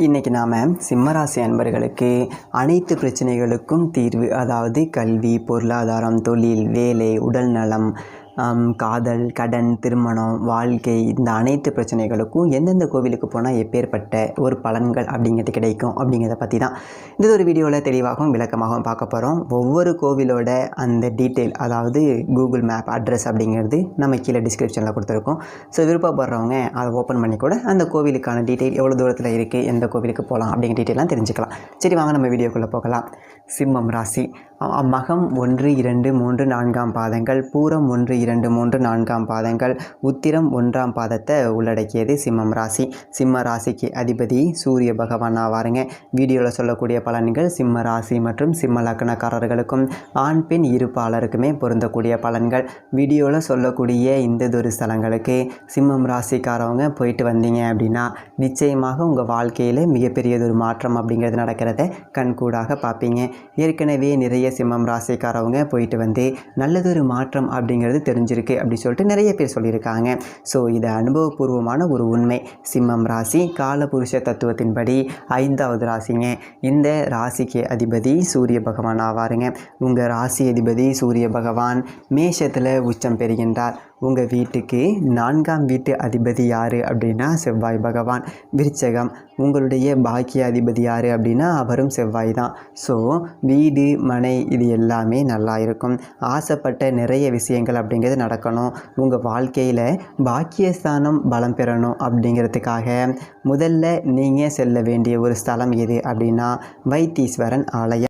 இன்றைக்கி நாம் சிம்மராசி அன்பர்களுக்கு அனைத்து பிரச்சனைகளுக்கும் தீர்வு அதாவது கல்வி பொருளாதாரம் தொழில் வேலை உடல்நலம் காதல் கடன் திருமணம் வாழ்க்கை இந்த அனைத்து பிரச்சனைகளுக்கும் எந்தெந்த கோவிலுக்கு போனால் எப்பேற்பட்ட ஒரு பலன்கள் அப்படிங்கிறது கிடைக்கும் அப்படிங்கிறத பற்றி தான் இந்த ஒரு வீடியோவில் தெளிவாகவும் விளக்கமாகவும் பார்க்க போகிறோம் ஒவ்வொரு கோவிலோட அந்த டீட்டெயில் அதாவது கூகுள் மேப் அட்ரஸ் அப்படிங்கிறது நம்ம கீழே டிஸ்கிரிப்ஷனில் கொடுத்துருக்கோம். ஸோ விருப்பப்படுறவங்க அதை ஓப்பன் பண்ணி கூட அந்த கோவிலுக்கான டீட்டெயில் எவ்வளோ தூரத்தில் இருக்குது எந்த கோவிலுக்கு போகலாம் அப்படிங்கிற டீட்டெயிலாம் தெரிஞ்சுக்கலாம். சரி வாங்க நம்ம வீடியோக்குள்ளே போகலாம். சிம்மம் ராசி. மகம் ஒன்று இரண்டு மூன்று நான்காம் பாதங்கள் பூரம் ஒன்று இரண்டு மூன்று நான்காம் பாதங்கள். உத்திரம் ஒன்றாம் பாதத்தை உள்ளடக்கியது சிம்மம் ராசி. சிம்ம ராசிக்கு அதிபதி சூரிய பகவான் ஆவாருங்க. வீடியோவில் சொல்லக்கூடிய பலன்கள் சிம்ம ராசி மற்றும் சிம்ம லக்னக்காரர்களுக்கும் ஆண் பெண் இருப்பாளருக்குமே பொருந்தக்கூடிய பலன்கள். வீடியோவில் சொல்லக்கூடிய இந்த ஒரு ஸ்தலங்களுக்கு சிம்மம் ராசிக்காரவங்க போயிட்டு வந்தீங்க அப்படின்னா நிச்சயமாக உங்கள் வாழ்க்கையில் மிகப்பெரியதொரு மாற்றம் அப்படிங்கிறது நடக்கிறத கண்கூடாக பார்ப்பீங்க. ஏற்கனவே நிறைய சிம்மம் ராசிக்காரவங்க போயிட்டு வந்து நல்லதொரு மாற்றம் அப்படிங்கிறது தெரிஞ்சிருக்கு அப்படி சொல்லிட்டு நிறைய பேர் சொல்லியிருக்காங்க. ஸோ இது அனுபவபூர்வமான ஒரு உண்மை. சிம்மம் ராசி காலபுருஷ தத்துவத்தின்படி ஐந்தாவது ராசிங்க. இந்த ராசிக்கு அதிபதி சூரிய பகவான் ஆவாருங்க. உங்கள் ராசி அதிபதி சூரிய பகவான் மேஷத்தில் உச்சம் பெறுகின்றார். உங்கள் வீட்டுக்கு நான்காம் வீட்டு அதிபதி யார் அப்படின்னா செவ்வாய் பகவான். விருச்சகம் உங்களுடைய பாக்கிய அதிபதி யார் அப்படின்னா அவரும் செவ்வாய் தான். ஸோ வீடு மனை இது எல்லாமே நல்லா இருக்கும். ஆசைப்பட்ட நிறைய விஷயங்கள் அப்படிங்கிறது நடக்கணும். உங்கள் வாழ்க்கையில் பாக்கியஸ்தானம் பலம் பெறணும் அப்படிங்கிறதுக்காக முதல்ல நீங்கள் செல்ல வேண்டிய ஒரு ஸ்தலம் எது அப்படின்னா வைத்தீஸ்வரன் ஆலயம்.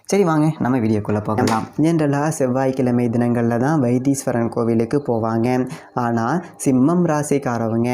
சரி வாங்க நம்ம வீடியோக்குள்ளே போகலாம். ஜென்ரலாக செவ்வாய்க்கிழமை தினங்களில் தான் வைத்தீஸ்வரன் கோவிலுக்கு போவாங்க. ஆனால் சிம்மம் ராசிக்காரவங்க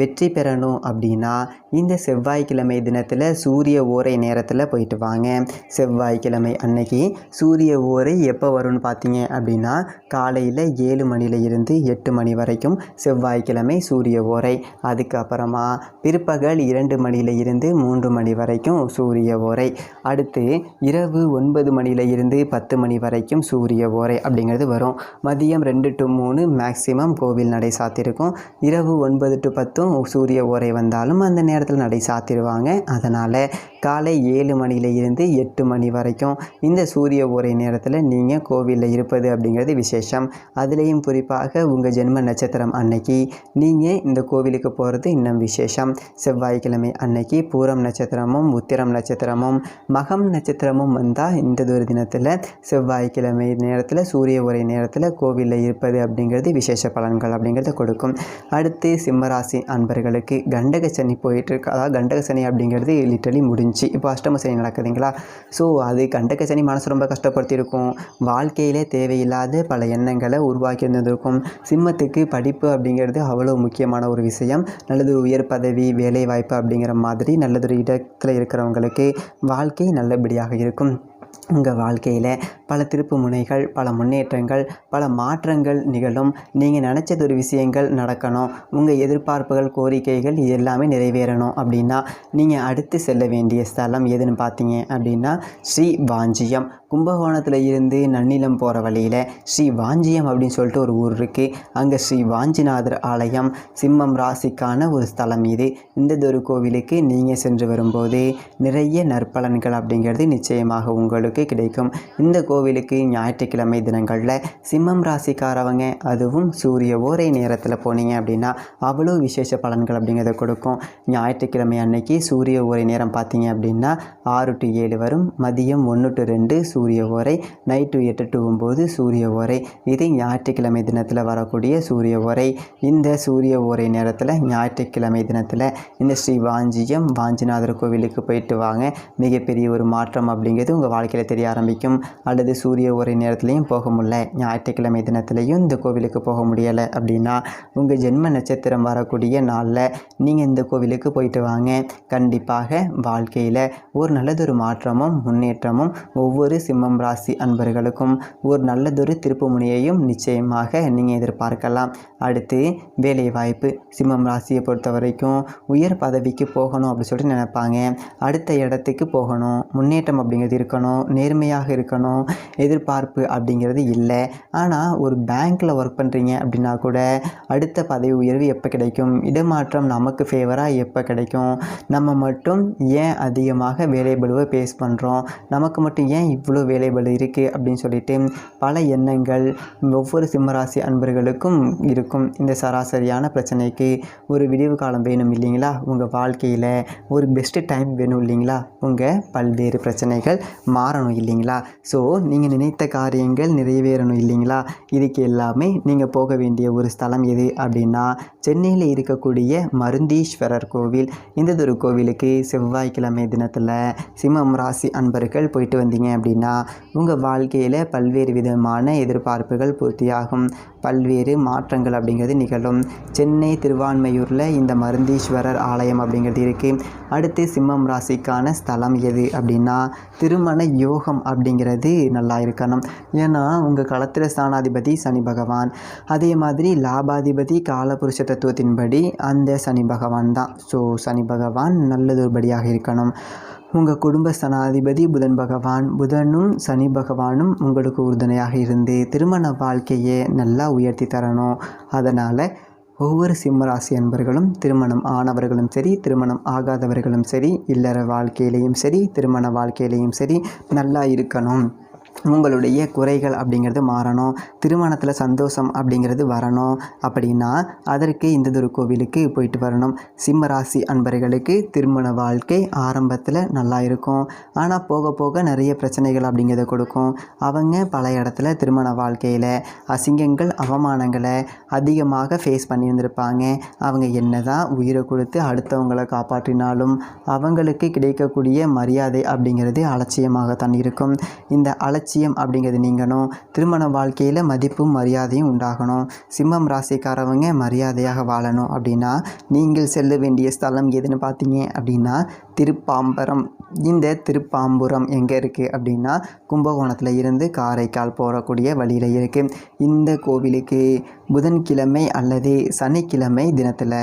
வெற்றி பெறணும் அப்படின்னா இந்த செவ்வாய்க்கிழமை தினத்தில் சூரிய ஓரை நேரத்தில் போயிட்டு வாங்க. செவ்வாய்க்கிழமை அன்னைக்கு சூரிய ஓரை எப்போ வரும்னு பார்த்தீங்க அப்படின்னா காலையில் ஏழு மணியில் இருந்து எட்டு மணி வரைக்கும் செவ்வாய்க்கிழமை சூரிய ஓரை. அதுக்கப்புறமா பிற்பகல் இரண்டு மணியில் இருந்து மூன்று மணி வரைக்கும் சூரிய ஓரை. அடுத்து இரவு ஒன்பது ஒன்பது மணியிலிருந்து பத்து மணி வரைக்கும் சூரிய ஓரை அப்படிங்கிறது வரும். மதியம் ரெண்டு டு மூணு மேக்ஸிமம் கோவில் நடை சாத்திருக்கும். இரவு ஒன்பது டு பத்தும் சூரிய ஓரை வந்தாலும் அந்த நேரத்தில் நடை சாத்திடுவாங்க அதனால் காலை ஏழு மணியில் இருந்து எட்டு மணி வரைக்கும் இந்த சூரிய ஓரை நேரத்தில் நீங்கள் கோவிலில் இருப்பது அப்படிங்கிறது விசேஷம். அதுலேயும் குறிப்பாக உங்கள் ஜென்ம நட்சத்திரம் அன்னைக்கு நீங்கள் இந்த கோவிலுக்கு போகிறது இன்னும் விசேஷம். செவ்வாய்க்கிழமை அன்னைக்கு பூரம் நட்சத்திரமும் உத்திரம் நட்சத்திரமும் மகம் நட்சத்திரமும் வந்தால் இந்த ஒரு தினத்தில் செவ்வாய்க்கிழமை நேரத்தில் சூரிய உரை நேரத்தில் கோவிலில் இருப்பது அப்படிங்கிறது விசேஷ பலன்கள் அப்படிங்கிறத கொடுக்கும். அடுத்து சிம்மராசி அன்பர்களுக்கு கண்டக சனி போயிட்டு இருக்கு அதாவது கண்டக சனி அப்படிங்கிறது லிட்டலி முடிஞ்சு. இப்போ அஷ்டம சனி நடக்குதுங்களா? ஸோ அது கண்டக சனி மனசு ரொம்ப கஷ்டப்படுத்தியிருக்கும். வாழ்க்கையிலே தேவையில்லாத பல எண்ணங்களை உருவாக்கி இருந்திருக்கும் சிம்மத்துக்கு படிப்பு அப்படிங்கிறது அவ்வளோ முக்கியமான ஒரு விஷயம். நல்லது உயர் பதவி வேலை வாய்ப்பு அப்படிங்கிற மாதிரி நல்லதொரு இடத்தில் இருக்கிறவங்களுக்கு வாழ்க்கை நல்லபடியாக இருக்கும். உங்கள் வாழ்க்கையில் பல திருப்பு முனைகள் பல முன்னேற்றங்கள் பல மாற்றங்கள் நிகழும். நீங்கள் நினச்சது ஒரு விஷயங்கள் நடக்கணும். உங்கள் எதிர்பார்ப்புகள் கோரிக்கைகள் இது எல்லாமே நிறைவேறணும் அப்படின்னா நீங்கள் அடுத்து செல்ல வேண்டிய ஸ்தலம் எதுன்னு பார்த்தீங்க அப்படின்னா ஸ்ரீ வாஞ்சியம். கும்பகோணத்தில் இருந்து நன்னிலம் போகிற வழியில் ஸ்ரீ வாஞ்சியம் அப்படின்னு சொல்லிட்டு ஒரு ஊர் இருக்குது அங்கே ஸ்ரீ வாஞ்சிநாதர் ஆலயம் சிம்மம் ராசிக்கான ஒரு ஸ்தலம் இது. இந்த ஒரு கோவிலுக்கு நீங்கள் சென்று வரும்போது நிறைய நற்பலன்கள் அப்படிங்கிறது நிச்சயமாக உங்களுக்கு கிடைக்கும். இந்த கோவிலுக்கு ஞாயிற்றுக்கிழமை தினங்களில் சிம்மம் ராசிக்காரவங்க அதுவும் சூரிய ஓரை நேரத்தில் போனீங்க அப்படின்னா அவ்வளோ விசேஷ பலன்கள் அப்படிங்கிறத கொடுக்கும். ஞாயிற்றுக்கிழமை அன்னைக்கு சூரிய ஓரை நேரம் பார்த்தீங்க அப்படின்னா ஆறு டு ஏழு வரும். மதியம் ஒன்று டு ரெண்டு சூரிய ஓரை நைட்டு எட்டு டு ஒம்பது சூரிய ஓரை இது ஞாயிற்றுக்கிழமை தினத்தில் வரக்கூடிய சூரிய ஓரை இந்த சூரிய ஓரை நேரத்தில் ஞாயிற்றுக்கிழமை தினத்தில் இந்த ஸ்ரீ வாஞ்சியம் வாஞ்சிநாதர் கோவிலுக்கு போயிட்டு வாங்க. மிகப்பெரிய ஒரு மாற்றம் அப்படிங்கிறது உங்கள் வாழ்க்கையில் தெரிய ஆரம்பிக்கும். அல்லது சூரிய ஒரே நேரத்துலையும் போக முடியல. ஞாயிற்றுக்கிழமை தினத்துலையும் இந்த கோவிலுக்கு போக முடியலை அப்படின்னா உங்கள் ஜென்ம நட்சத்திரம் வரக்கூடிய நாளில் நீங்கள் இந்த கோவிலுக்கு போயிட்டு வாங்க. கண்டிப்பாக வாழ்க்கையில் ஒரு நல்லதொரு மாற்றமும் முன்னேற்றமும் ஒவ்வொரு சிம்மம் ராசி அன்பர்களுக்கும் ஒரு நல்லதொரு திருப்புமுனையையும் நிச்சயமாக நீங்கள் எதிர்பார்க்கலாம். அடுத்து வேலை வாய்ப்பு சிம்மம் ராசியை பொறுத்த வரைக்கும் உயர் பதவிக்கு போகணும் அப்படின்னு சொல்லிட்டு நினைப்பாங்க. அடுத்த இடத்துக்கு போகணும். முன்னேற்றம் அப்படிங்கிறது இருக்கணும். நேர்மையாக இருக்கணும் எதிர்பார்ப்பு அப்படிங்கிறது இல்லை. ஆனால் ஒரு பேங்க்கில் ஒர்க் பண்ணுறீங்க அப்படின்னா கூட அடுத்த பதவி உயர்வு எப்போ கிடைக்கும்? இடமாற்றம் நமக்கு ஃபேவராக எப்போ கிடைக்கும்? நம்ம மட்டும் ஏன் அதிகமாக வேலைபளுவை பேஸ் பண்ணுறோம் நமக்கு மட்டும் ஏன் இவ்வளோ வேலைபளு இருக்குது அப்படின்னு சொல்லிட்டு பல எண்ணங்கள் ஒவ்வொரு சிம்மராசி அன்பர்களுக்கும் இருக்கும். இந்த சராசரியான பிரச்சனைக்கு ஒரு விடிவு காலம் வேணும் இல்லைங்களா? உங்கள் வாழ்க்கையில் ஒரு பெஸ்ட்டு டைம் வேணும் இல்லைங்களா? உங்கள் பல்வேறு பிரச்சனைகள் மாறணும். இல்லைங்களா? ஸோ நீங்கள் நினைத்த காரியங்கள் நிறைவேறணும் இல்லைங்களா? இதுக்கு எல்லாமே நீங்கள் போக வேண்டிய ஒரு ஸ்தலம் எது அப்படின்னா சென்னையில் இருக்கக்கூடிய மருந்தீஸ்வரர் கோவில். இந்த ஒரு கோவிலுக்கு செவ்வாய்க்கிழமை தினத்தில் சிம்மம் ராசி அன்பர்கள் போயிட்டு வந்தீங்க அப்படின்னா உங்கள் வாழ்க்கையில் பல்வேறு விதமான எதிர்பார்ப்புகள் பூர்த்தியாகும். பல்வேறு மாற்றங்கள் அப்படிங்கிறது நிகழும். சென்னை திருவான்மையூரில் இந்த மருந்தீஸ்வரர் ஆலயம் அப்படிங்கிறது இருக்குது அடுத்து சிம்மம் ராசிக்கான ஸ்தலம் எது அப்படின்னா திருமண யோகம் அப்படிங்கிறது நல்லா இருக்கணும். ஏன்னா உங்கள் களத்திர ஸ்தானாதிபதி சனி பகவான். அதே மாதிரி லாபாதிபதி காலபுருஷ தத்துவத்தின்படி அந்த சனி பகவான் தான். ஸோ சனி பகவான் நல்லதொருபடியாக இருக்கணும். உங்கள் குடும்ப ஸ்தனாதிபதி புதன் பகவான். புதனும் சனி பகவானும் உங்களுக்கு உறுதுணையாக இருந்து திருமண வாழ்க்கையை நல்லா உயர்த்தி தரணும். அதனால் ஒவ்வொரு சிம்மராசி அன்பர்களும் திருமணம் ஆனவர்களும் சரி திருமணம் ஆகாதவர்களும் சரி இல்லற வாழ்க்கையிலையும் சரி திருமண வாழ்க்கையிலையும் சரி நல்லா இருக்கணும். உங்களுடைய குறைகள் அப்படிங்கிறது மாறணும். திருமணத்தில் சந்தோஷம் அப்படிங்கிறது வரணும். அப்படின்னா அதற்கு இந்த கோவிலுக்கு போயிட்டு வரணும். சிம்மராசி அன்பர்களுக்கு திருமண வாழ்க்கை ஆரம்பத்தில் நல்லா இருக்கும். ஆனால் போக போக நிறைய பிரச்சனைகள் அப்படிங்கிறத கொடுக்கும். அவங்க பல இடத்துல திருமண வாழ்க்கையில் அசிங்கங்கள் அவமானங்களை அதிகமாக ஃபேஸ் பண்ணியிருந்திருப்பாங்க. அவங்க என்ன தான் உயிரை கொடுத்து அடுத்தவங்களை காப்பாற்றினாலும் அவங்களுக்கு கிடைக்கக்கூடிய மரியாதை அப்படிங்கிறது அலட்சியமாகத்தான் இருக்கும். இந்த அலட்சிய அலட்சியம் அப்படிங்கிறது நீங்கணும். திருமண வாழ்க்கையில் மதிப்பும் மரியாதையும் உண்டாகணும். சிம்மம் ராசிக்காரவங்க மரியாதையாக வாழணும் அப்படின்னா நீங்கள் செல்ல வேண்டிய ஸ்தலம் எதுன்னு பார்த்தீங்க அப்படின்னா திருப்பாம்பரம். இந்த திருப்பாம்புரம் எங்கே இருக்குது அப்படின்னா கும்பகோணத்தில் இருந்து காரைக்கால் போகக்கூடிய வழியில் இருக்குது இந்த கோவிலுக்கு புதன்கிழமை அல்லது சனிக்கிழமை தினத்தில்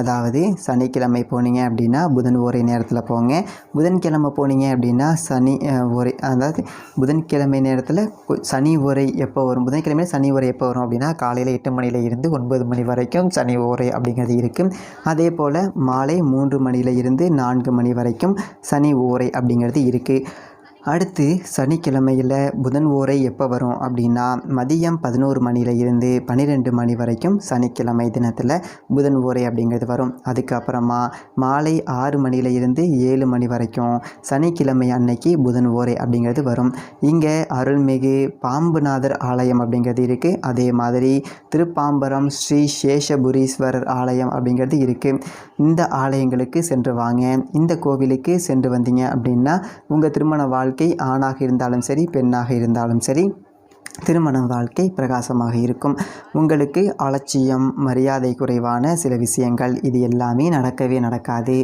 அதாவது சனிக்கிழமை போனீங்க அப்படின்னா புதன் ஒரே நேரத்தில் போங்க. புதன்கிழமை போனீங்க அப்படின்னா சனி ஒரே அதாவது புதன்கிழமை நேரத்தில் சனி ஓரை எப்போ வரும்? புதன்கிழமை சனி உரை எப்போ வரும் அப்படின்னா காலையில் எட்டு மணியில் இருந்து ஒன்பது மணி வரைக்கும் சனி ஓரை அப்படிங்கிறது இருக்குது அதே போல் மாலை மூன்று மணியில் இருந்து நான்கு மணி வரைக்கும் சனி ஓரை அப்படிங்கிறது இருக்குது அடுத்து சனிக்கிழமையில் புதன் ஓரை எப்போ வரும் அப்படின்னா மதியம் பதினோரு மணியில் இருந்து பன்னிரெண்டு மணி வரைக்கும் சனிக்கிழமை தினத்தில் புதன் ஓரை அப்படிங்கிறது வரும். அதுக்கப்புறமா மாலை ஆறு மணியில் இருந்து ஏழு மணி வரைக்கும் சனிக்கிழமை அன்னைக்கு புதன் ஓரை அப்படிங்கிறது வரும். இங்கே அருள்மிகு பாம்புநாதர் ஆலயம் அப்படிங்கிறது இருக்குது அதே மாதிரி திருப்பாம்பரம் ஸ்ரீ சேஷபுரீஸ்வரர் ஆலயம் அப்படிங்கிறது இருக்குது இந்த ஆலயங்களுக்கு சென்று வாங்க. இந்த கோவிலுக்கு சென்று வந்தீங்க அப்படின்னா உங்கள் திருமண வாழ் வாழ்க்கை ஆணாக இருந்தாலும் சரி பெண்ணாக இருந்தாலும் சரி. திருமண வாழ்க்கை பிரகாசமாக இருக்கும். உங்களுக்கு அலட்சியம் மரியாதை குறைவான சில விஷயங்கள் இது எல்லாமே நடக்கவே நடக்காது.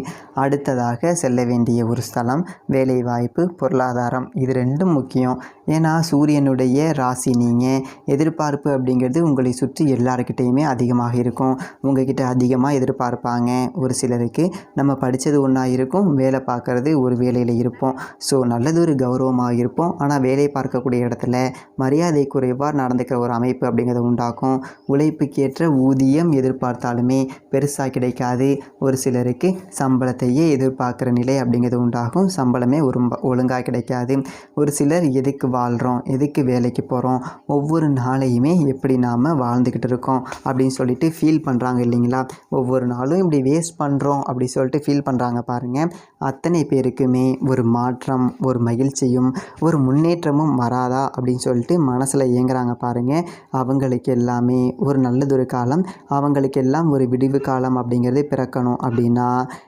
அடுத்ததாக செல்ல வேண்டிய ஒரு ஸ்தலம் வேலைவாய்ப்பு பொருளாதாரம் இது ரெண்டும் முக்கியம். ஏன்னா சூரியனுடைய ராசி நீங்கள் எதிர்பார்ப்பு அப்படிங்கிறது உங்களை சுற்றி எல்லாருக்கிட்டேயுமே அதிகமாக இருக்கும். உங்ககிட்ட அதிகமாக எதிர்பார்ப்பாங்க. ஒரு சிலருக்கு நம்ம படித்தது ஒன்றா இருக்கும் வேலை பார்க்குறது ஒரு வேலையில் இருப்போம். ஸோ நல்லது ஒரு கௌரவமாக இருப்போம். ஆனால் வேலை பார்க்கக்கூடிய இடத்துல மரியாதை குறைவாக நடந்துக்கிற ஒரு அமைப்பு அப்படிங்கிறத உண்டாக்கும். உழைப்புக்கேற்ற ஊதியம் எதிர்பார்த்தாலுமே பெருசாக கிடைக்காது. ஒரு சிலருக்கு சம்பளத்தையே எதிர்பார்க்குற நிலை அப்படிங்கிறது உண்டாகும். சம்பளமே ஒரு ஒழுங்காக கிடைக்காது. ஒரு சிலர் எதுக்கு வாழ்கிறோம் எதுக்கு வேலைக்கு போகிறோம் ஒவ்வொரு நாளையுமே எப்படி நாம் வாழ்ந்துக்கிட்டு இருக்கோம்? அப்படின்னு சொல்லிட்டு ஃபீல் பண்ணுறாங்க இல்லைங்களா? ஒவ்வொரு நாளும் இப்படி வேஸ்ட் பண்ணுறோம் அப்படி சொல்லிட்டு ஃபீல் பண்ணுறாங்க பாருங்கள் அத்தனை பேருக்குமே ஒரு மாற்றம் ஒரு மகிழ்ச்சியும் ஒரு முன்னேற்றமும் வராதா அப்படின்னு சொல்லிட்டு மனசில் இயங்குறாங்க பாருங்கள் அவங்களுக்கு எல்லாமே ஒரு நல்லதொரு காலம் அவங்களுக்கு எல்லாம் ஒரு விடிவு காலம் அப்படிங்கிறது பிறக்கணும் அப்படின்னா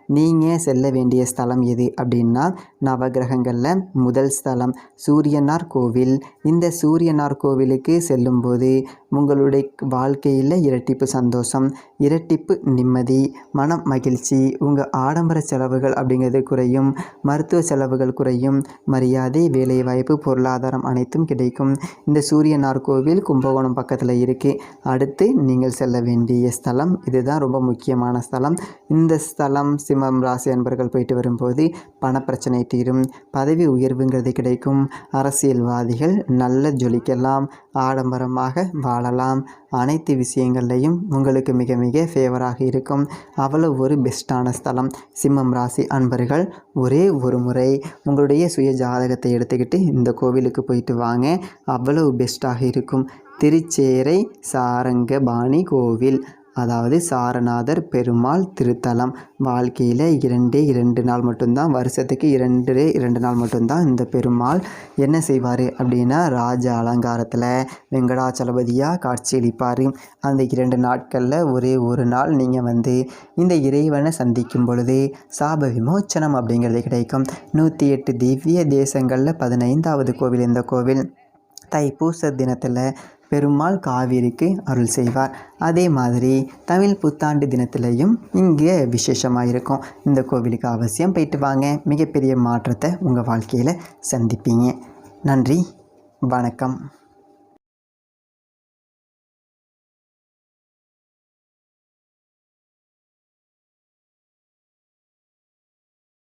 நீங்கள் செல்ல வேண்டிய ஸ்தலம் எது அப்படின்னா நவகிரகங்களில் முதல் ஸ்தலம் சூரியனார் கோவில். இந்த சூரியனார் கோவிலுக்கு செல்லும்போது உங்களுடைய வாழ்க்கையில் இரட்டிப்பு சந்தோஷம் இரட்டிப்பு நிம்மதி மனம் மகிழ்ச்சி உங்கள் ஆடம்பர செலவுகள் அப்படிங்கிறது குறையும் மருத்துவ செலவுகள் குறையும் மரியாதை வேலைவாய்ப்பு பொருளாதாரம் அனைத்தும் கிடைக்கும். இந்த சூரியனார் கோவில் கும்பகோணம் பக்கத்தில் இருக்குது அடுத்து நீங்கள் செல்ல வேண்டிய ஸ்தலம் இதுதான் ரொம்ப முக்கியமான ஸ்தலம். இந்த ஸ்தலம் சிம்மம் ராசி அன்பர்கள் போயிட்டு வரும்போது பணப்பிரச்சனை தீரும் பதவி உயர்வுங்கிறது கிடைக்கும். அரசியல்வாதிகள் நல்ல ஜொலிக்கலாம் ஆடம்பரமாக வாழலாம். அனைத்து விஷயங்கள்லையும் உங்களுக்கு மிக மிக ஃபேவராக இருக்கும். அவ்வளோ ஒரு பெஸ்ட்டான ஸ்தலம். சிம்மம் ராசி அன்பர்கள் ஒரே ஒரு முறை உங்களுடைய சுய ஜாதகத்தை எடுத்துக்கிட்டு இந்த கோவிலுக்கு போயிட்டு வாங்க. அவ்வளவு பெஸ்ட்டாக இருக்கும். திருச்சேரை சாரங்கபாணி கோவில். அதாவது சாரநாதர் பெருமாள் திருத்தலம். வாழ்க்கையில் இரண்டே இரண்டு நாள் மட்டும்தான் வருஷத்துக்கு இரண்டு இரண்டு நாள் மட்டும்தான் இந்த பெருமாள் என்ன செய்வார் அப்படின்னா ராஜ அலங்காரத்தில் வெங்கடாச்சலபதியாக காட்சியளிப்பார் அந்த இரண்டு நாட்களில் ஒரே ஒரு நாள் நீங்கள் வந்து இந்த இறைவனை சந்திக்கும் பொழுது சாப விமோச்சனம் அப்படிங்கிறது கிடைக்கும். நூற்றி எட்டு திவ்ய தேசங்களில் பதினைந்தாவது கோவில். இந்த கோவில் தைப்பூச தினத்தில் பெருமாள் காவிரிக்கு அருள் செய்வார். அதே மாதிரி தமிழ் புத்தாண்டு தினத்திலையும் இங்கே விசேஷமாக இருக்கும் இந்த கோவிலுக்கு அவசியம் போயிட்டு வாங்க. மிகப்பெரிய மாற்றத்தை உங்கள் வாழ்க்கையில் சந்திப்பீங்க. நன்றி. வணக்கம்.